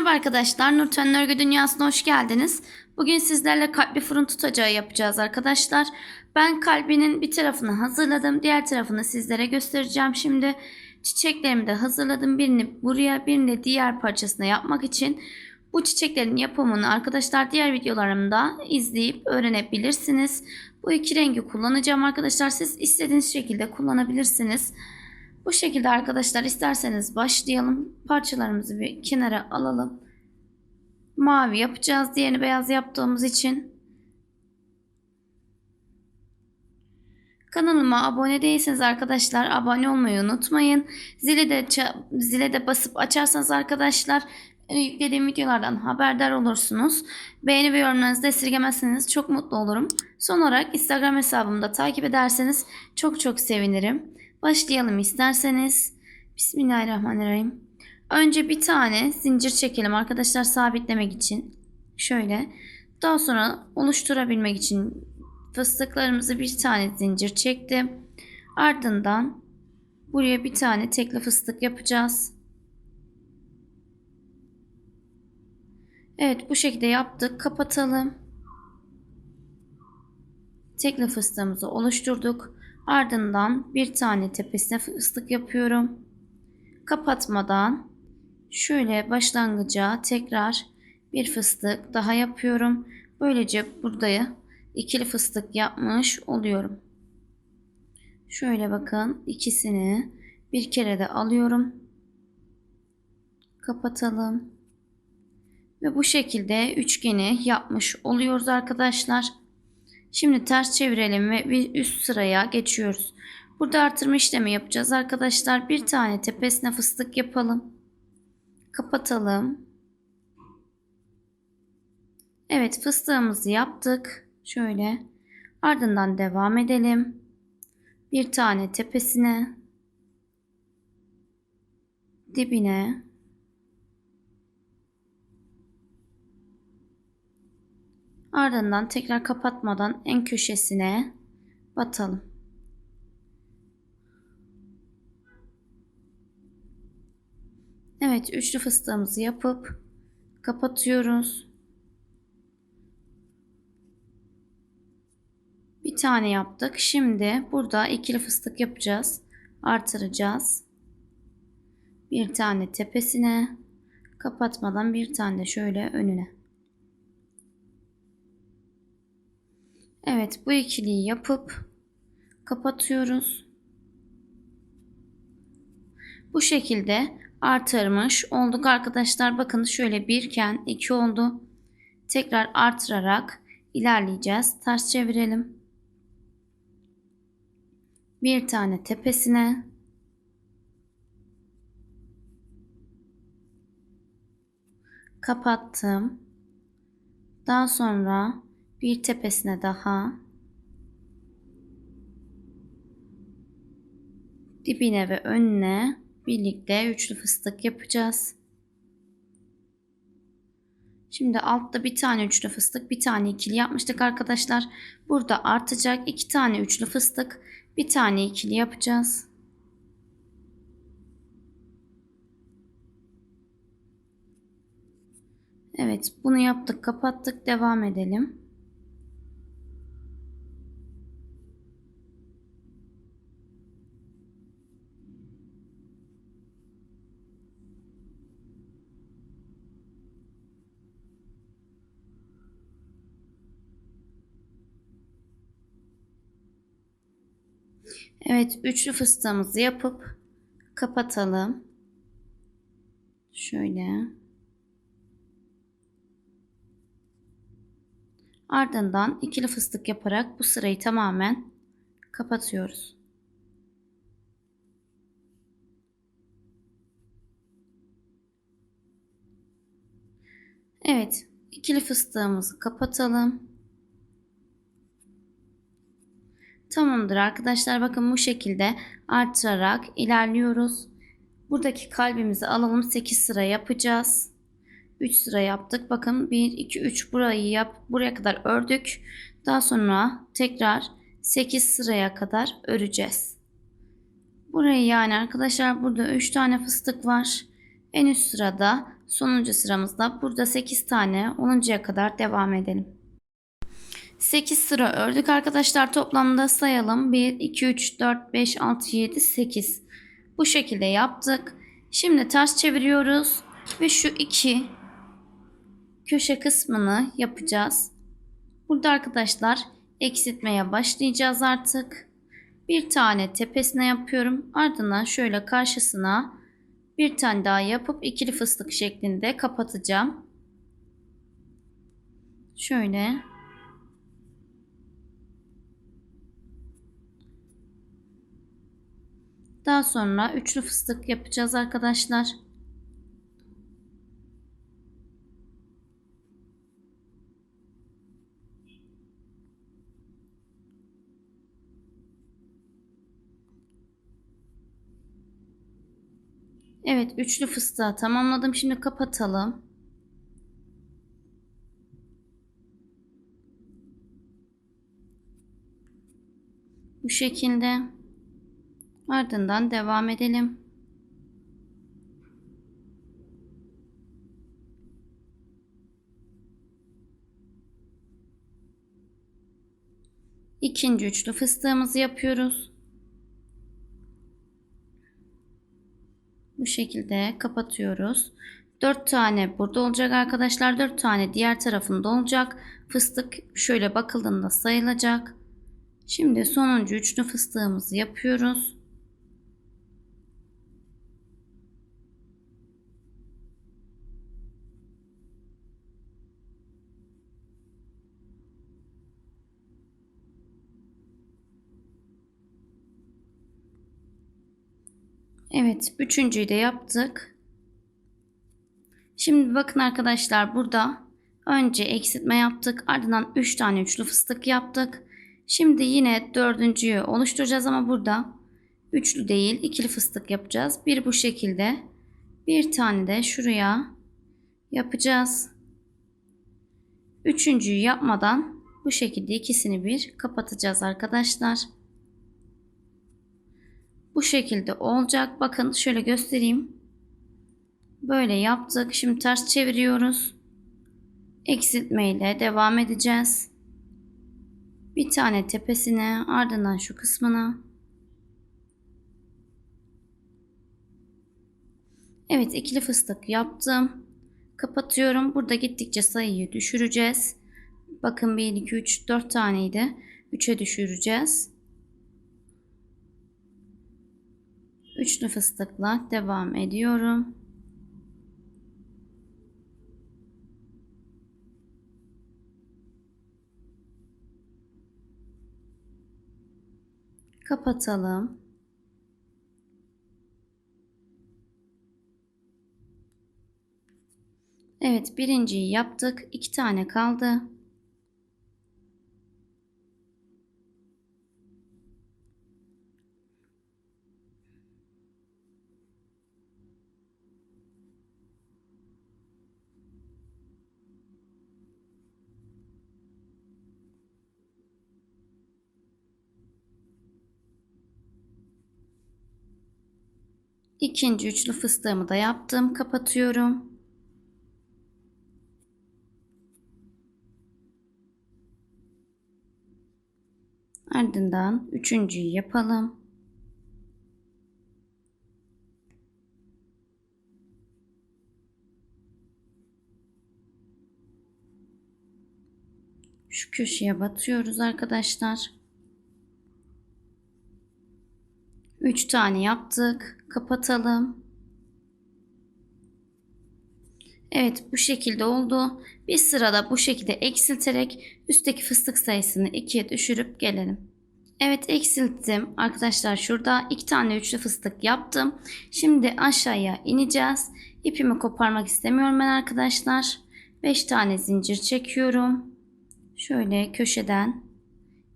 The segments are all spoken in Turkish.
Merhaba arkadaşlar, Nurten Örgü Dünyası'na hoş geldiniz. Bugün sizlerle kalpli fırın tutacağı yapacağız arkadaşlar. Ben kalbinin bir tarafını hazırladım, diğer tarafını sizlere göstereceğim şimdi. Çiçeklerimi de hazırladım. Birini buraya, birini de diğer parçasına yapmak için. Bu çiçeklerin yapımını arkadaşlar diğer videolarımda izleyip öğrenebilirsiniz. Bu iki rengi kullanacağım arkadaşlar. Siz istediğiniz şekilde kullanabilirsiniz. Bu şekilde arkadaşlar isterseniz başlayalım. Parçalarımızı bir kenara alalım. Mavi yapacağız. Diğerini beyaz yaptığımız için. Kanalıma abone değilseniz arkadaşlar abone olmayı unutmayın. Zile de, zile de basıp açarsanız arkadaşlar yüklediğim videolardan haberdar olursunuz. Beğeni ve yorumlarınızı esirgemezseniz çok mutlu olurum. Son olarak Instagram hesabımı da takip ederseniz çok çok sevinirim. Başlayalım isterseniz. Bismillahirrahmanirrahim. Önce bir tane zincir çekelim arkadaşlar sabitlemek için. Şöyle. Daha sonra oluşturabilmek için fıstıklarımızı bir tane zincir çektim. Ardından buraya bir tane tekli fıstık yapacağız. Evet bu şekilde yaptık. Kapatalım. Tekli fıstığımızı oluşturduk. Ardından bir tane tepesine fıstık yapıyorum. Kapatmadan şöyle başlangıca tekrar bir fıstık daha yapıyorum. Böylece burada ikili fıstık yapmış oluyorum. Şöyle bakın ikisini bir kere de alıyorum. Kapatalım. Ve bu şekilde üçgeni yapmış oluyoruz arkadaşlar. Şimdi ters çevirelim ve bir üst sıraya geçiyoruz. Burada artırma işlemi yapacağız arkadaşlar. Bir tane tepesine fıstık yapalım. Kapatalım. Evet fıstığımızı yaptık. Şöyle. Ardından devam edelim. Bir tane tepesine. Dibine. Ardından tekrar kapatmadan en köşesine batalım. Evet üçlü fıstığımızı yapıp kapatıyoruz. Bir tane yaptık. Şimdi burada ikili fıstık yapacağız. Artıracağız. Bir tane tepesine kapatmadan bir tane de şöyle önüne. Evet bu ikiliyi yapıp kapatıyoruz. Bu şekilde artırmış olduk arkadaşlar. Bakın şöyle birken iki oldu. Tekrar artırarak ilerleyeceğiz. Ters çevirelim. Bir tane tepesine kapattım. Daha sonra bir tepesine daha dibine ve önüne birlikte üçlü fıstık yapacağız. Şimdi altta bir tane üçlü fıstık, bir tane ikili yapmıştık arkadaşlar. Burada artacak iki tane üçlü fıstık, bir tane ikili yapacağız. Evet, bunu yaptık, kapattık. Devam edelim. Evet üçlü fıstığımızı yapıp kapatalım. Şöyle. Ardından ikili fıstık yaparak bu sırayı tamamen kapatıyoruz. Evet, ikili fıstığımızı kapatalım. Tamamdır arkadaşlar bakın bu şekilde artırarak ilerliyoruz. Buradaki kalbimizi alalım 8 sıra yapacağız. 3 sıra yaptık. Bakın 1 2 3 burayı yap buraya kadar ördük. Daha sonra tekrar 8 sıraya kadar öreceğiz. Burayı yani arkadaşlar burada 3 tane fıstık var. En üst sırada sonuncu sıramızda burada 8 tane 10'uncuya kadar devam edelim. 8 sıra ördük. Arkadaşlar toplamda sayalım. 1 2 3 4 5 6 7 8 bu şekilde yaptık. Şimdi ters çeviriyoruz ve şu iki köşe kısmını yapacağız. Burada arkadaşlar eksiltmeye başlayacağız artık. Bir tane tepesine yapıyorum. Ardından şöyle karşısına bir tane daha yapıp ikili fıstık şeklinde kapatacağım. Şöyle Daha sonra üçlü fıstık yapacağız arkadaşlar. Evet, üçlü fıstığı tamamladım. Şimdi kapatalım. Bu şekilde. Ardından devam edelim. İkinci üçlü fıstığımızı yapıyoruz. Bu şekilde kapatıyoruz. 4 tane burada olacak arkadaşlar. 4 tane diğer tarafında olacak. Fıstık şöyle bakıldığında sayılacak. Şimdi sonuncu üçlü fıstığımızı yapıyoruz. Evet, üçüncüyü de yaptık. Şimdi bakın arkadaşlar burada önce eksiltme yaptık. Ardından 3 tane üçlü fıstık yaptık. Şimdi yine dördüncüyü oluşturacağız ama burada üçlü değil ikili fıstık yapacağız. Bir bu şekilde. Bir tane de şuraya yapacağız. Üçüncüyü yapmadan bu şekilde ikisini bir kapatacağız arkadaşlar. Bu şekilde olacak. Bakın şöyle göstereyim. Böyle yaptık. Şimdi ters çeviriyoruz. Eksiltme ile devam edeceğiz. Bir tane tepesine ardından şu kısmına. Evet ikili fıstık yaptım. Kapatıyorum. Burada gittikçe sayıyı düşüreceğiz. Bakın 1, 2, 3, 4 taneydi. 3'e düşüreceğiz. Üçlü fıstıkla devam ediyorum. Kapatalım. Evet birinciyi yaptık. iki tane kaldı. İkinci üçlü fıstığımı da yaptım. Kapatıyorum. Ardından üçüncüyü yapalım. Şu köşeye batıyoruz arkadaşlar. 3 tane yaptık. Kapatalım. Evet bu şekilde oldu. Bir sırada bu şekilde eksilterek üstteki fıstık sayısını 2'ye düşürüp gelelim. Evet eksilttim. Arkadaşlar şurada 2 tane üçlü fıstık yaptım. Şimdi aşağıya ineceğiz. İpimi koparmak istemiyorum ben arkadaşlar. 5 tane zincir çekiyorum. Şöyle köşeden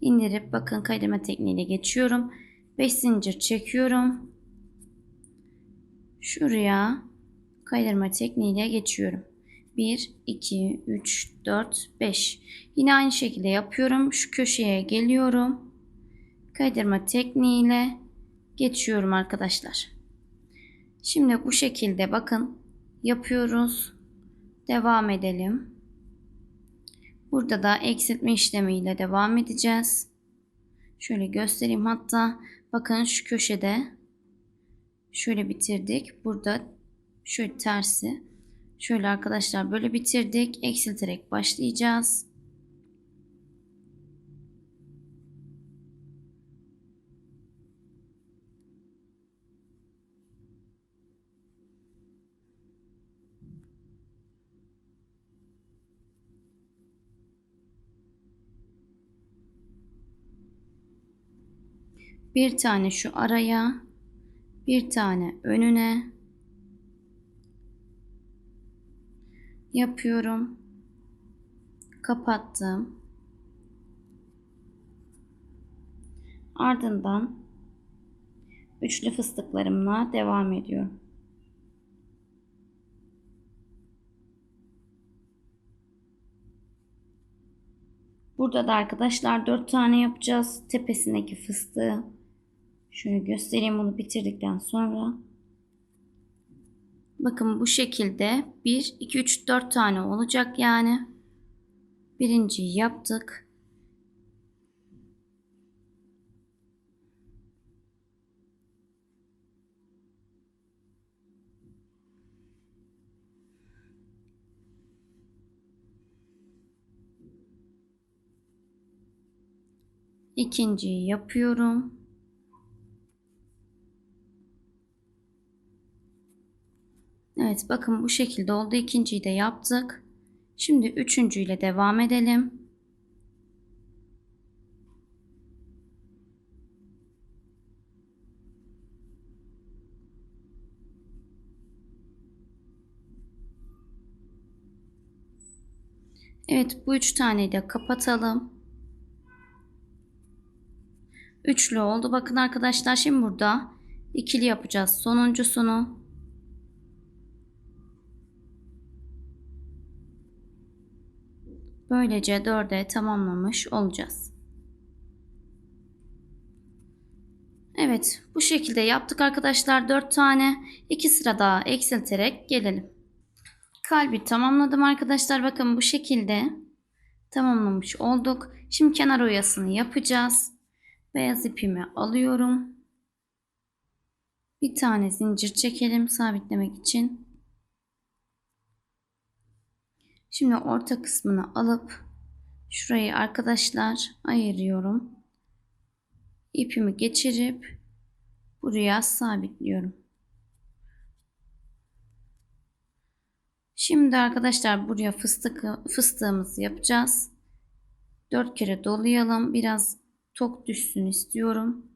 indirip bakın kaydırma tekniğiyle geçiyorum. 5 zincir çekiyorum. Şuraya kaydırma tekniğiyle geçiyorum. 1, 2, 3, 4, 5. Yine aynı şekilde yapıyorum. Şu köşeye geliyorum. Kaydırma tekniğiyle geçiyorum arkadaşlar. Şimdi bu şekilde bakın yapıyoruz. Devam edelim. Burada da eksiltme işlemiyle devam edeceğiz. Şöyle göstereyim hatta bakın şu köşede şöyle bitirdik. Burada şöyle tersi. Şöyle arkadaşlar böyle bitirdik. Eksilterek başlayacağız. Bir tane şu araya, bir tane önüne yapıyorum. Kapattım. Ardından üçlü fıstıklarımla devam ediyorum. Burada da arkadaşlar 4 tane yapacağız. Tepesindeki fıstığı. Şöyle göstereyim bunu bitirdikten sonra. Bakın bu şekilde 1, 2, 3, 4 tane olacak yani. Birinciyi yaptık. İkinciyi yapıyorum. Evet bakın bu şekilde oldu. İkinciyi de yaptık. Şimdi üçüncüyle devam edelim. Evet bu üç taneyi de kapatalım. Üçlü oldu. Bakın arkadaşlar şimdi burada ikili yapacağız sonuncusunu. Böylece dörde tamamlamış olacağız. Evet bu şekilde yaptık arkadaşlar. Dört tane. iki sıra daha eksilterek gelelim. Kalbi tamamladım arkadaşlar. Bakın bu şekilde tamamlamış olduk. Şimdi kenar oyasını yapacağız. Beyaz ipimi alıyorum. Bir tane zincir çekelim sabitlemek için. Şimdi orta kısmını alıp şurayı arkadaşlar ayırıyorum. İpimi geçirip buraya sabitliyorum. Şimdi arkadaşlar buraya fıstık fıstığımızı yapacağız. 4 kere dolayalım. Biraz tok düşsün istiyorum.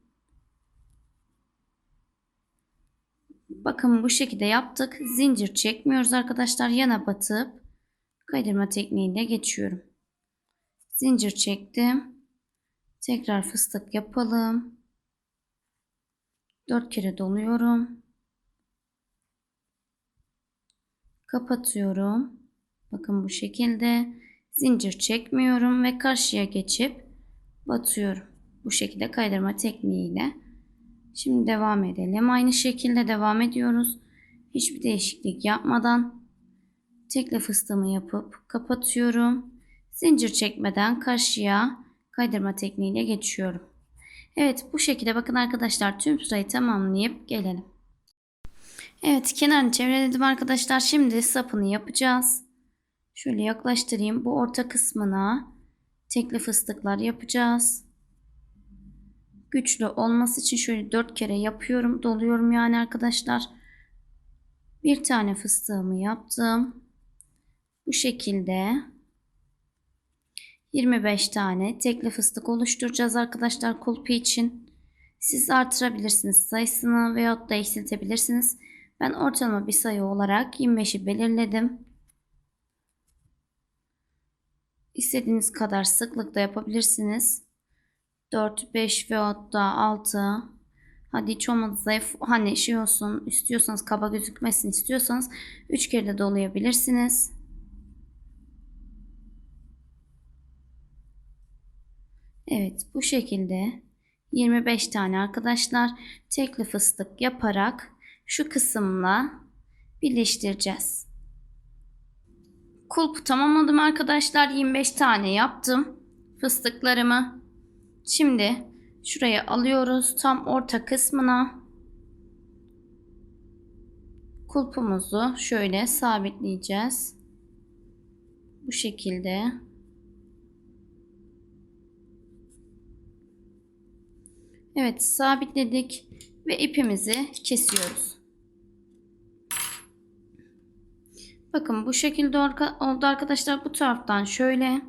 Bakın bu şekilde yaptık. Zincir çekmiyoruz arkadaşlar. Yana batıp kaydırma tekniğiyle geçiyorum. Zincir çektim. Tekrar fıstık yapalım. 4 kere doluyorum. Kapatıyorum. Bakın bu şekilde zincir çekmiyorum ve karşıya geçip batıyorum. Bu şekilde kaydırma tekniğiyle. Şimdi devam edelim. Aynı şekilde devam ediyoruz. Hiçbir değişiklik yapmadan tekle fıstığımı yapıp kapatıyorum. Zincir çekmeden karşıya kaydırma tekniğiyle geçiyorum. Evet bu şekilde bakın arkadaşlar tüm sırayı tamamlayıp gelelim. Evet kenarını çevreledim arkadaşlar. Şimdi sapını yapacağız. Şöyle yaklaştırayım. Bu orta kısmına tekli fıstıklar yapacağız. Güçlü olması için şöyle dört kere yapıyorum. Doluyorum yani arkadaşlar. Bir tane fıstığımı yaptım. Bu şekilde 25 tane tekli fıstık oluşturacağız arkadaşlar kulpi için. Siz artırabilirsiniz sayısını veyahut da eksiltebilirsiniz. Ben ortalama bir sayı olarak 25'i belirledim. İstediğiniz kadar sıklıkta yapabilirsiniz. 4, 5 veyahut da 6. Hadi hiç olmadı zayıf hani şey olsun istiyorsanız kaba gözükmesin istiyorsanız 3 kere de dolayabilirsiniz. Evet bu şekilde 25 tane arkadaşlar tekli fıstık yaparak şu kısımla birleştireceğiz. Kulpu tamamladım arkadaşlar. 25 tane yaptım. Fıstıklarımı. Şimdi şuraya alıyoruz. Tam orta kısmına kulpumuzu şöyle sabitleyeceğiz. Bu şekilde. Evet sabitledik ve ipimizi kesiyoruz. Bakın bu şekilde oldu arkadaşlar. Bu taraftan şöyle.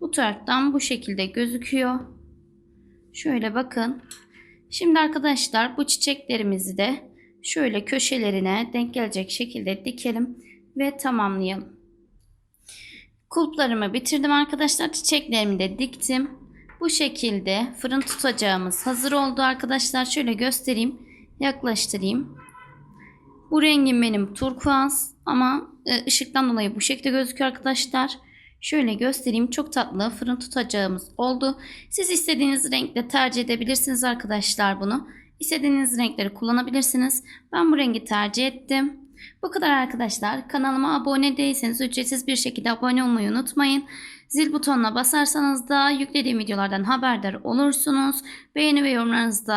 Bu taraftan bu şekilde gözüküyor. Şöyle bakın. Şimdi arkadaşlar bu çiçeklerimizi de şöyle köşelerine denk gelecek şekilde dikelim ve tamamlayalım. Kulplarımı bitirdim arkadaşlar. Çiçeklerimi de diktim. Bu şekilde fırın tutacağımız hazır oldu arkadaşlar. Şöyle göstereyim. Yaklaştırayım. Bu rengim benim turkuaz ama e, ışıktan dolayı bu şekilde gözüküyor arkadaşlar. Şöyle göstereyim. Çok tatlı fırın tutacağımız oldu. Siz istediğiniz renkle tercih edebilirsiniz arkadaşlar bunu. İstediğiniz renkleri kullanabilirsiniz. Ben bu rengi tercih ettim. Bu kadar arkadaşlar. Kanalıma abone değilseniz ücretsiz bir şekilde abone olmayı unutmayın. Zil butonuna basarsanız da yüklediğim videolardan haberdar olursunuz. Beğeni ve yorumlarınızı da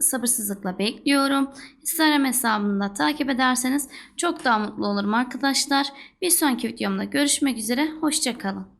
sabırsızlıkla bekliyorum. Instagram hesabımı da takip ederseniz çok daha mutlu olurum arkadaşlar. Bir sonraki videomda görüşmek üzere. Hoşçakalın.